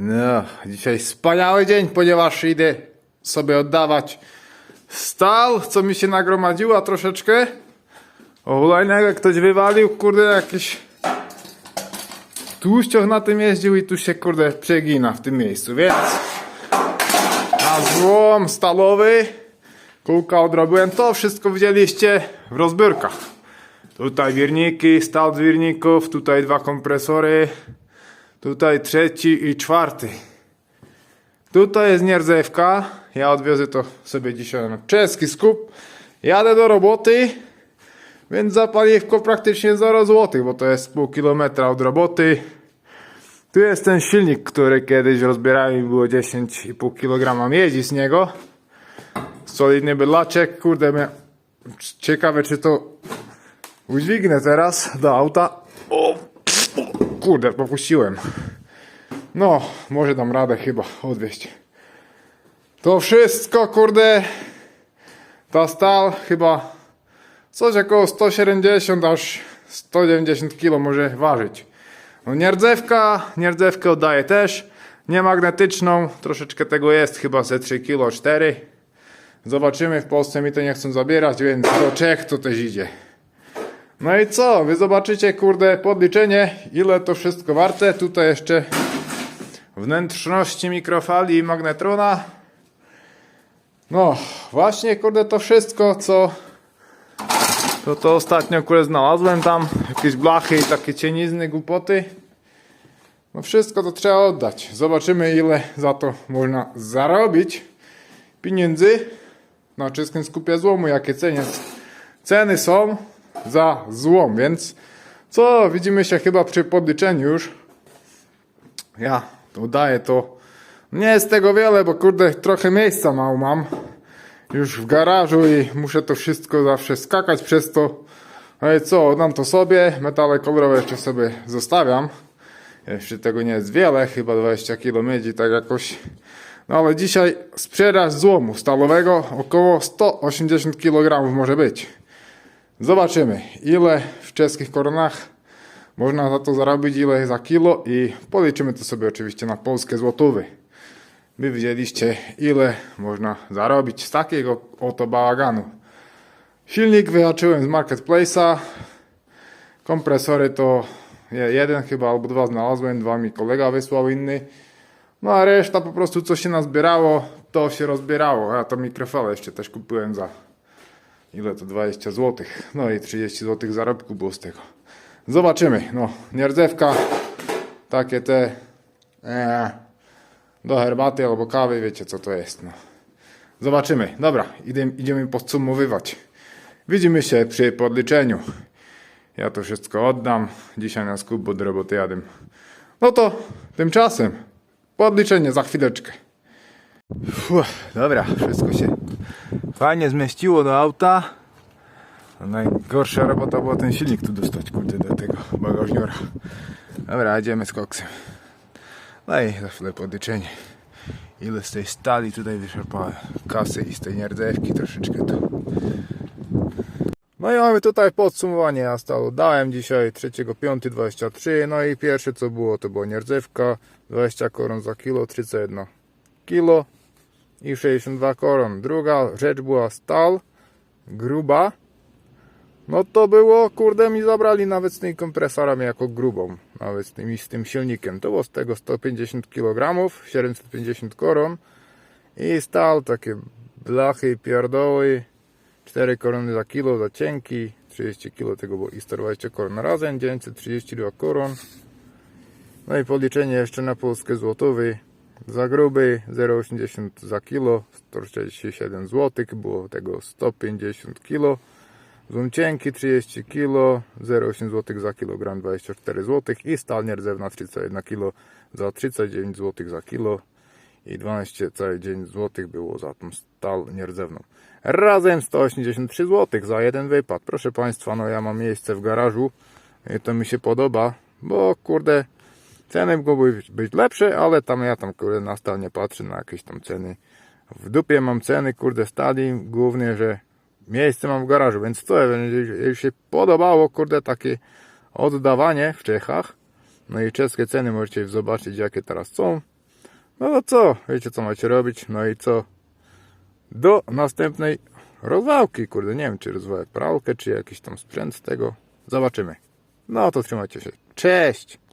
No, dzisiaj wspaniały dzień, ponieważ idę sobie oddawać stal, co mi się nagromadziła troszeczkę. O hulajnego ktoś wywalił, kurde, jakiś tłuścioch na tym jeździł i tu się, kurde, przegina w tym miejscu, więc na złom stalowy kółka odrobiłem. To wszystko widzieliście w rozbiórkach. Tutaj wirniki, stal z wirników, tutaj dwa kompresory, tutaj trzeci i czwarty. Tutaj jest nierdzewka. Ja odwiozę to sobie dzisiaj na czeski skup. Jadę do roboty, więc za paliwko praktycznie 0 zł, bo to jest pół kilometra od roboty. Tu jest ten silnik, który kiedyś rozbierałem i było 10,5 kg miedzi z niego. Solidny bydlaczek, kurde, mnie... ciekawe czy to udźwignę teraz do auta. O, kurde, popuściłem. No, może dam radę chyba odwieźć. To wszystko, kurde, ta stal chyba coś około 170 aż 190 kg może ważyć. No nierdzewka, nierdzewkę oddaję też. Nie magnetyczną, troszeczkę tego jest, chyba ze 3 kg 4. Zobaczymy, w Polsce mi to nie chcą zabierać, więc do Czech to też idzie. No i co? Wy zobaczycie, kurde, podliczenie, ile to wszystko warte. Tutaj jeszcze wnętrzności mikrofali i magnetrona. No, właśnie, kurde, to wszystko, co to, to ostatnio, kurde, znalazłem tam. Jakieś blachy i takie cienizny, głupoty. No wszystko to trzeba oddać. Zobaczymy, ile za to można zarobić pieniędzy na czeskim skupie złomu, jakie cenie, ceny są za złom, więc co, widzimy się chyba przy podliczeniu już. Ja udaję to. Nie jest tego wiele, bo kurde, trochę miejsca mało mam już w garażu i muszę to wszystko zawsze skakać przez to. Ale co, dam to sobie, metale kolorowe jeszcze sobie zostawiam. Jeszcze tego nie jest wiele, chyba 20 kg miedzi, tak jakoś. No ale dzisiaj sprzedaż złomu stalowego około 180 kg może być. Zobaczymy, ile w czeskich koronach można za to zarobić, ile za kilo i policzymy to sobie oczywiście na polskie złotówy. Wy widzieliście, ile można zarobić z takiego oto bałaganu. Silnik wyhaczyłem z Marketplace'a. Kompresory to je- jeden chyba albo dwa znalazłem, dwa mi kolega wysłał inny. No a reszta po prostu co się nazbierało, to się rozbierało. Ja to mikrofale jeszcze też kupiłem za ile to 20 zł. No i 30 zł zarobku było z tego. Zobaczymy. No, nierdzewka, takie te e, do herbaty albo kawy, wiecie co to jest. No. Zobaczymy. Dobra, idę, idziemy podsumowywać. Widzimy się przy podliczeniu. Ja to wszystko oddam. Dzisiaj na skup, bo do roboty jadę. No to tymczasem podliczenie za chwileczkę. Dobra, wszystko się fajnie zmieściło do auta. Najgorsza robota była ten silnik tu dostać, kurde, do tego bagażniora. Dobra, jedziemy z koksem. No i za chwilę podliczenie. Ile z tej stali tutaj wyszarpałem kasy i z tej nierdzewki troszeczkę tu. No i mamy tutaj podsumowanie. Ja stało dałem dzisiaj 3.5.23. No i pierwsze co było to była nierdzewka. 20 koron za kilo, 31 kilo i 62 koron. Druga rzecz była stal, gruba. No to było, kurde, mi zabrali nawet z tymi kompresorami jako grubą, nawet z tym, z tym silnikiem. To było z tego 150 kg, 750 koron i stal, takie blachy, pierdoły, 4 korony za kilo, za cienki, 30 kg tego było i 120 koron razem, 932 koron. No i podliczenie jeszcze na polskie złotówy. Za gruby 0,80 za kilo, 147 zł, było tego 150 kg. Złom cienki 30 kg, 0,8 zł za kilogram, 24 zł i stal nierdzewna 31 kg za 39 zł za kilo i 12,9 zł było za tą stal nierdzewną. Razem 183 zł za jeden wypad. Proszę Państwa, no ja mam miejsce w garażu i to mi się podoba, bo kurde ceny mogły być- lepsze, ale tam ja tam kurde na stal nie patrzę na jakieś tam ceny. W dupie mam ceny kurde stali, głównie, że miejsce mam w garażu, więc co, jeżeli się podobało, kurde, takie oddawanie w Czechach, no i czeskie ceny możecie zobaczyć, jakie teraz są. No to co? Wiecie co macie robić? No i co? Do następnej rozwałki, kurde, nie wiem czy rozwałę pralkę, czy jakiś tam sprzęt z tego. Zobaczymy. No to trzymajcie się. Cześć!